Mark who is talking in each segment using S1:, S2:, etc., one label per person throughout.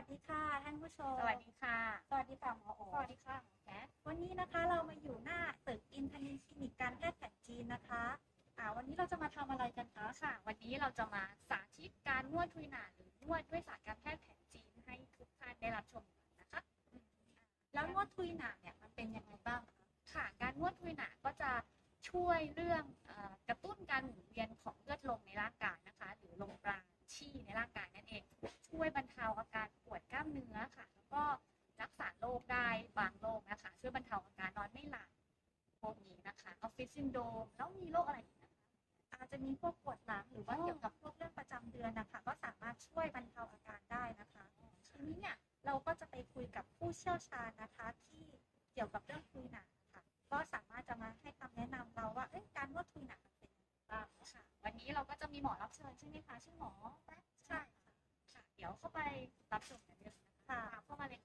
S1: วัสดีค่ะท่านผู้ชม
S2: สวัสดีค่ะ
S1: สวัสดีค่ะหมอโอ
S2: สวัสดีค่ะหมอแคท
S1: วันนี้นะคะเรามาอยู่หน้าตึกอินทนินคลินิกการแพทย์แผนจีนนะคะอ่าวันนี้เราจะมาทำอะไรกันคะ
S2: ค่ะ วันนี้เราจะมาสาธิตการนวดทุยหนาหรือนวดด้วยศาสตร์การแพทย์แผนจีนให้ทุกท่านได้รับชมกันนะคะ
S1: แล้วนวดทุยหนาเนี่ยมันเป็นยังไงบ้างคะ
S2: ค่ะ การนวดทุยหนาก็จะช่วยเรื่องเออกระตุ้นการหมุน มีพวก
S1: ปวดหลังหรือว่า
S2: อ๋อ
S1: เกี่ยวกับพวกเรื่องประจำเดือนนะคะ ก็สามารถช่วยบรรเทาอาการได้นะคะทีนี้เนี่ยเราก็จะไปคุยกับผู้เชี่ยวชาญนะคะ ที่เกี่ยวกับเรื่องทุยหนาค่ะ ก็สามารถจะมาให้คำแนะนำเราว่าเอ้ยการนวดทุยหนามันเป็นยังไงบ้าง
S2: ค่ะ วันนี้เราก็จะมีหมอรับเชิญใช่ไหมคะชื่อหมอแป๊ะ
S1: ใช่ค่ะ
S2: ค่ะ เดี๋ยวเข้าไปรับชมกันเลยนะคะ
S1: ค่ะ
S2: ตามเข้ามาเลย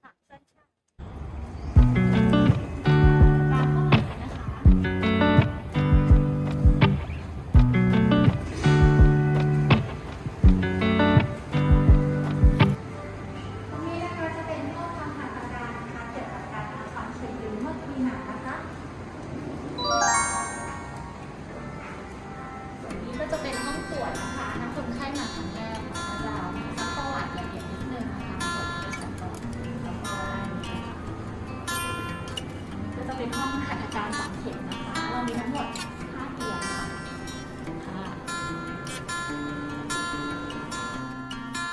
S1: เป็นห้องหัตถการ
S2: สามเข็มนะคะ เรามีทั้งหมด5เตียงค่ะค่ะ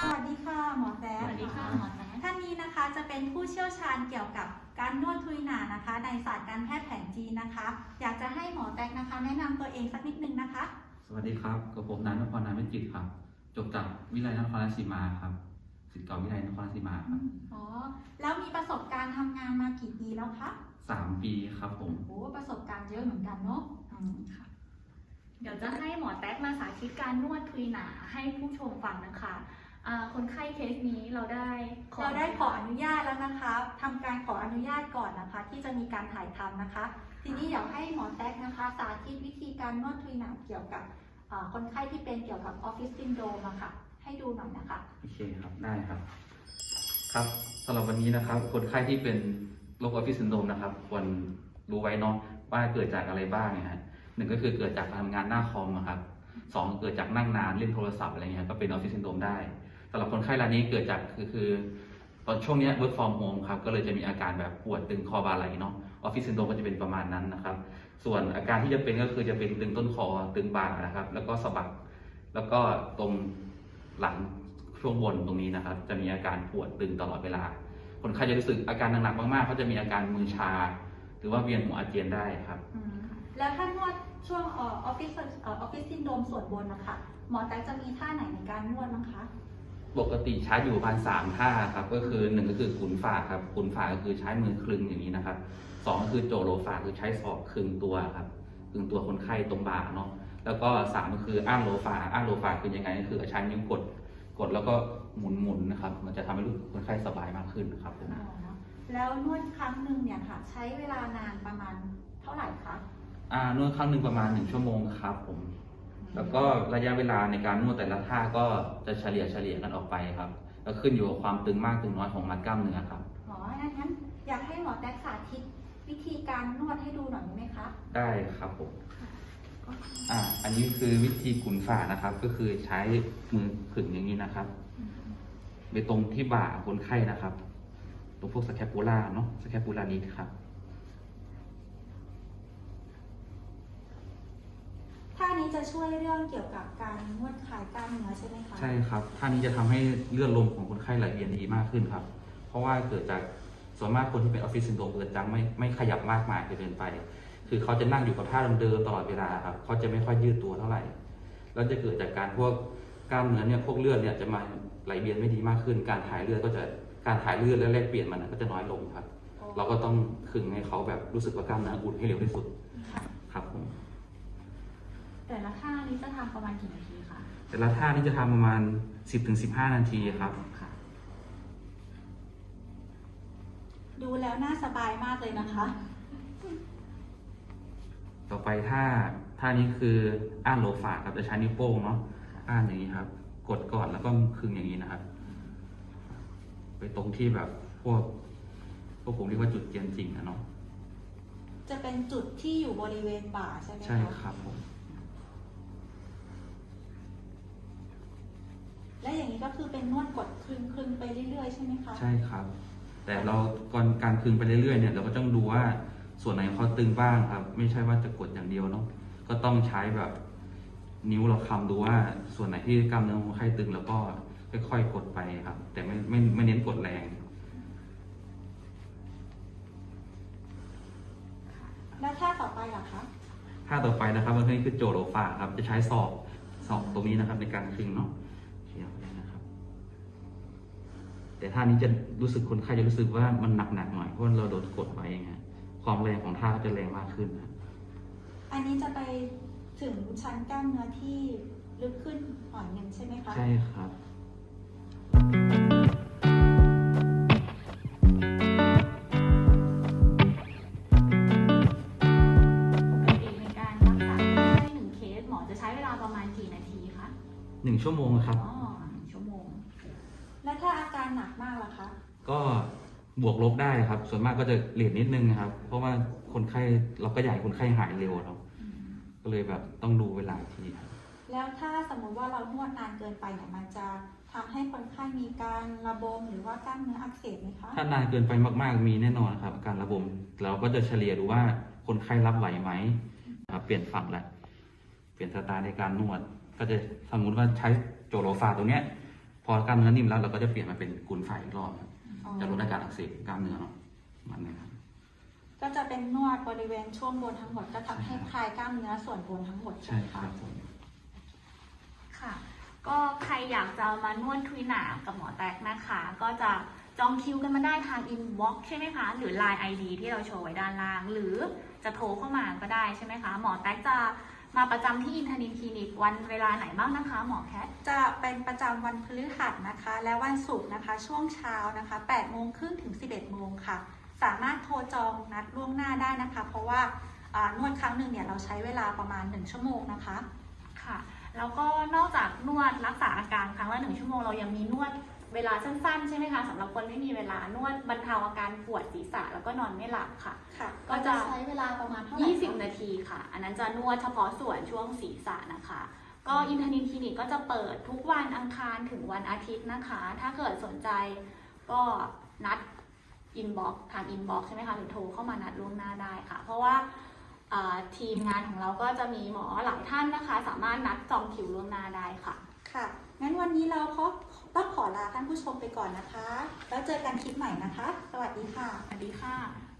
S1: สวัสดีค่ะ หมอแซ
S2: สวัสดีค่ะหมอแจ๊
S1: ท่านนี้นะคะจะเป็นผู้เชี่ยวชาญเกี่ยวกับการนวดทุยหนานะคะ ในศาสตร์การแพทย์แผนจีนนะคะ อยากจะให้หมอแตกนะคะ แนะนำตัวเองสักนิดนึงนะคะ
S3: สวัสดีครับกับผมนายนพรนายวิจิตรครับ จบจากวิทยาลัยนครราชสีมาครับ ศิษย์เก่าวิทยาลัยนครราชสีมาครับ
S1: อ๋อ แล้วมีประสบการณ์ทำงานมากี่ปีแล้วคะ
S3: สามปีครับผม
S1: โอ้ประสบการณ์เยอะเหมือนกันเนาะอืมค่ะ
S2: เดี๋ยวจะให้หมอแต๊กมาสาธิตการนวดทุยหนาให้ผู้ชมฟังนะคะอ่าคนไข้เคสนี้เราได้
S1: เราได้ขออนุญาตแล้วนะคะทำการขออนุญาตก่อนนะคะ ที่จะมีการถ่ายทำนะคะ ทีนี้เดี๋ยวให้หมอแต๊กนะคะ สาธิตวิธีการนวดทุยหนาเกี่ยวกับอ่าคนไข้ที่เป็นเกี่ยวกับออฟฟิศซินโดรมอะค่ะ ให้ดูหน่อยนะคะ
S3: โอเคครับได้ครับ ครับสำหรับวันนี้นะครับ คนไข้ที่เป็นโรคออฟฟิศซินโดรมนะครับ ควรรู้ไว้เนาะว่าเกิดจากอะไรบ้างเนะฮะหนึ่งก็คือเกิดจากการทำงานหน้าคอมครับสองเกิดจากนั่งนานเล่นโทรศัพท์อะไรเงี้ยก็เป็นออฟฟิศซินโดรมได้สำหรับคนไข้รายนี้เกิดจากคือคือตอนช่วงนี้ย work from home ครับก็เลยจะมีอาการแบบปวดตึงคอบ่าไหลเนาะออฟฟิศซินโดรมก็จะเป็นประมาณนั้นนะครับ ส่วนอาการที่จะเป็นก็คือจะเป็นตึงต้นคอตึงบ่านะครับ แล้วก็สะบักแล้วก็ตรง หลังช่วงบนตรงนี้นะครับ จะมีอาการปวดตึงตลอดเวลา คนไข้จะรู้สึกอาการหนักๆมากๆเขาจะมีอาการมือชา หรือว่าเวียนหัวอาเจียนได้ครับ
S1: อืมแล้วถ้านวดช่วงเออฟฟิศเออฟฟิศซินโดรมส่วนบนนะคะหมอแต๊กจะมีท่าไหนในการนวดบ้างคะ
S3: ปกติใช้อยู่ประมาณสามท่าครับ ก็คือหนึ่งก็คือขุนฝ่าครับขุนฝ่าก็คือใช้มือคลึงอย่างนี้นะครับสองก็คือโจโลฝ่าคือใช้ศอกคลึงตัวครับคลึงตัวคนไข้ตรงบ่าเนาะ แล้วก็สามก็คืออ้างโลฝ่าอ้างโลฝ่าคือยังไงก็คือใช้นิ้วกดกดแล้วก็หมุนหมุนๆนะครับ มันจะทำให้รู้สึกคนไข้สบายมากขึ้นครับผม
S1: แล้วนวดครั้งหนึ่งเนี่ยค่ะ ใช้เวลานานประมาณเท่าไหร่คะ
S3: อ่านวดครั้งหนึ่งประมาณหนึ่งชั่วโมงครับผม แล้วก็ระยะเวลาในการนวดแต่ละท่าก็จะเฉลี่ยเฉลี่ยกันออกไปครับแล้วขึ้นอยู่กับความตึงมากตึงน้อยของมัดกล้ามเนื้อครับ
S1: หมองั้นอยากให้หมอแต๊กสาธิตวิธีการนวดให้ดูหน่อยได้ไหมคะ
S3: ได้ครับผม อ่า อันนี้คือวิธีกุนฝ่านะครับ ก็คือใช้มือขึงอย่างนี้นะครับ ไปตรงที่บ่าคนไข้นะครับ ตรงพวกสแคปูล่าเนาะสแคปูล่านี้ครับ
S1: ท่านี้จะช่วยเรื่องเกี่ยวกับการนวดคลายกล้ามเนื้อใช่ไหมคะ
S3: ใช่ครับ ท่านี้จะทำให้เลือดลมของคนไข้ไหลเวียนดีมากขึ้นครับ เพราะว่าเกิดจากส่วนมากคนที่เป็นออฟฟิศซินโดรมเกิดจากไม่ไม่ขยับมากมายเกินไป คือเขาจะนั่งอยู่กับท่าเดิมๆตลอดเวลาครับเขาจะไม่ค่อยยืดตัวเท่าไหร่ แล้วจะเกิดจากการพวกกล้ามเนื้อเนี่ยพวกเลือดเนี่ยจะมาไหลเวียนไม่ดีมากขึ้น การถ่ายเลือดก็จะการถ่ายเลือดและแลกเปลี่ยนมันก็จะน้อยลงครับ เราก็ต้องขึงให้เขาแบบรู้สึกว่ากล้ามเนื้ออุ่นให้เร็วที่สุด
S1: ค่ะ
S3: ครับผม
S2: แต่ละท่านี้จะทำประมาณกี่นาทีคะ
S3: แต่ละท่านี่จะทำประมาณ 10-15 นาทีครับ
S2: ค่ะ
S1: ดูแล้วน่าสบายมากเลยนะคะ
S3: ต่อไปท่าท่านี้คืออ้านโลฝาครับจะใช้นิ้วโป้งเนาะอ้านอย่างนี้ครับ กดก่อนแล้วก็คึงอย่างนี้นะครับ ไปไปตรงที่แบบพวกพวกผมเรียกว่าจุดเจียนจริงอะเนาะ
S1: จะเป็นจุดที่อยู่บริเวณบ่าใช่ไหมคะ
S3: ใช่ครับผม
S1: และอย่างนี้ก็คือเป็นนวดกดคลึงคลึงๆไปเรื่อยๆใช่ไหมคะ
S3: ใช่ครับ แต่เราก่อนการคึงไปเรื่อยๆเนี่ยเราก็ต้องดูว่า ส่วนไหนเขาตึงบ้างครับ ไม่ใช่ว่าจะกดอย่างเดียวเนาะก็ต้องใช้แบบนิ้วเราคำดูว่าส่วนไหนที่กล้ามเนื้อของคนไข้ตึงแล้วก็ค่อยๆกดไปครับ แต่ไม่ไม่ไม่เน้นกดแรง
S1: แล้วท่าต่อไปล่ะคะ
S3: ท่าต่อไปนะครับมันคือโจโรฟาครับ จะใช้ศอกศอกตรงนี้นะครับ ในการคึงเนาะเขียวเลยนะครับ แต่ท่านี้จะรู้สึกคนไข้จะรู้สึกว่ามันหนักๆหน่อยเพราะว่าเราโดนกดไว้ไง ความแรงของท่าก็จะแรงมากขึ้นนะ
S1: อันนี้จะไปถึงชั้นกล้ามเนื้อที่ลึกขึ้นหน่อยหนึ่งใช่ไหมคะ
S3: ใช่ครับ
S2: ปกติในการรักษาคนไข้หนึ่งเคสหมอจะใช้เวลาประมาณกี่นาทีคะ
S3: หนึ่งชั่วโมงครับ
S2: อ๋อหนึ่งชั่วโมง
S1: และถ้าอาการหนักมากล่ะคะ
S3: ก็ บวกลบได้ครับ ส่วนมากก็จะเหรียญนิดนึงนะครับ เพราะว่าคนไข้เราก็อยากให้คนไข้หายเร็วเนาะก็เลยแบบต้องดูเวลาอีกทีครับ
S1: แล้วถ้าสมมุติว่าเรานวดนานเกินไปเนี่ยมันจะทำให้คนไข้มีการระบมหรือว่ากล้ามเนื้ออักเสบไหมคะ
S3: ถ้านานเกินไปมากๆมีแน่นอนครับการระบมเราก็จะเฉลี่ยดูว่าคนไข้รับไหวไหมนะครับเปลี่ยนฝั่งละเปลี่ยนสไตล์ในการนวด ก็จะสมมติว่าใช้โจโรฟาตรงเนี้ย พอกล้ามเนื้อนิ่มแล้วเราก็จะเปลี่ยนมาเป็นกุนไฟอีกรอบครับ
S1: อ๋อ
S3: จะลดอาการอักเสบกล้ามเนื้อเนาะมันเนะครับ
S1: ก็จะเป็นนวดบริเวณช่วงบนทั้งหมดก็ทำให้คลายกล้ามเนื้อส่วนบนทั้งหมด
S3: ใช่
S1: ไหม
S3: ครั
S1: คะ
S3: บผม
S2: ค่ะ ก็ใครอยากจะมานวดทุยหนามกับหมอแตกนะคะ ก็จะจองคิวกันมาได้ทางอินบ็อกใช่ไหมคะ หรือ Line ID ที่เราโชว์ไว้ด้านล่าง หรือจะโทรเข้ามาก็ได้ใช่ไหมคะ หมอแตกจะ มาประจำที่อินทนินคลินิกวันเวลาไหนบ้างนะคะ หมอแคท
S1: จะเป็นประจำวันพฤหัสนะคะ และวันศุกร์นะคะ ช่วงเช้านะคะ8โมงครึ่งถึง 11โมงค่ะ สามารถโทรจองนัดล่วงหน้าได้นะคะ เพราะว่าอ่านวดครั้งหนึ่งเนี่ยเราใช้เวลาประมาณ 1 ชั่วโมงนะคะ
S2: ค่ะ แล้วก็นอกจากนวดรักษาอาการครั้งละหนึ่งชั่วโมงเรายังมีนวด เวลาสั้นๆ ใช่ไหมคะสำหรับคนไม่มีเวลานวดบรรเทาอาการปวดศีรษะแล้วก็นอนไม่หลับค่ะ
S1: ค่ะ
S2: ก็จะ
S1: ใช้เวลาประมาณเท่าไหร่คะ
S2: 20 นาทีค่ะ อันนั้นจะนวดเฉพาะส่วนช่วงศีรษะนะคะ ก็อินทนินคลินิกก็จะเปิดทุกวันอังคารถึงวันอาทิตย์นะคะ ถ้าเกิดสนใจก็นัดอินบ็อกทางอินบ็อกใช่ไหมคะ หรือโทรเข้ามานัดล่วงหน้าได้ค่ะ เพราะว่าอ่าทีมงานของเราก็จะมีหมอหลายท่านนะคะ สามารถนัดจองคิวล่วงหน้าได้ค่ะ
S1: ค่ะ งั้นวันนี้เราขอ ต้องขอลาท่านผู้ชมไปก่อนนะคะ แล้วเจอกันคลิปใหม่นะคะ สวัสดีค่ะ
S2: สวัสดีค่ะ